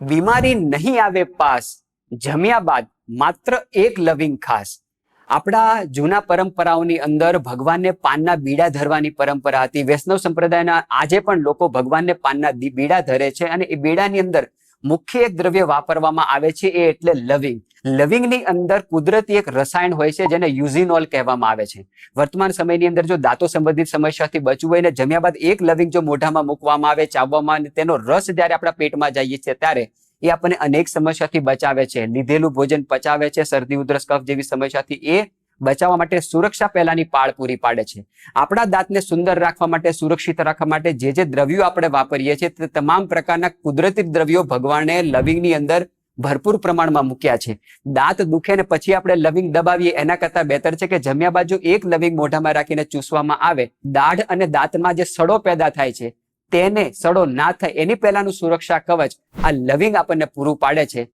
બીમારી નહીં આવે પાસ, જમ્યા બાદ માત્ર એક લવિંગ ખાસ. આપણા જૂના પરંપરાઓની અંદર ભગવાનને પાનના બીડા ધરવાની પરંપરા હતી. વૈષ્ણવ સંપ્રદાયના આજે પણ લોકો ભગવાનને પાનના બીડા ધરે છે અને એ બીડાની અંદર મુખ્ય એક દ્રવ્ય વાપરવામાં આવે છે, એ એટલે લવિંગ. લવિંગની અંદર કુદરતી એક રસાયણ હોય છે જેને યુઝિનોલ કહેવામાં આવે છે. વર્તમાન સમયની અંદર જો દાંતો સંબંધિત સમસ્યાથી બચવું હોય ને જમ્યા બાદ એક લવિંગ જો મોઢામાં મૂકવામાં આવે, ચાવવામાં તેનો રસ જ્યારે આપણા પેટમાં જઈએ છીએ ત્યારે એ આપણને અનેક સમસ્યાથી બચાવે છે. લીધેલું ભોજન પચાવે છે, શરદી, ઉધરસ, કફ જેવી સમસ્યાથી એ બચાવવા માટે સુરક્ષા પહેલાની પાળ પૂરી પાડે છે. આપણા દાંતને સુંદર રાખવા માટે, સુરક્ષિત રાખવા માટે જે જે દ્રવ્યો આપણે વાપરીએ છીએ તે તમામ પ્રકારના કુદરતી દ્રવ્યો ભગવાને લવિંગની અંદર ભરપૂર પ્રમાણમાં મૂક્યા છે. દાંત દુખે ને પછી આપણે લવિંગ દબાવીએ, એના કરતા બેતર છે કે જમ્યા બાજુ એક લવિંગ મોઢામાં રાખીને ચૂસવામાં આવે. દાઢ અને દાંતમાં જે સડો પેદા થાય છે, તેને સડો ના થાય, એની પહેલાનું સુરક્ષા કવચ આ લવિંગ આપણને પૂરું પાડે છે.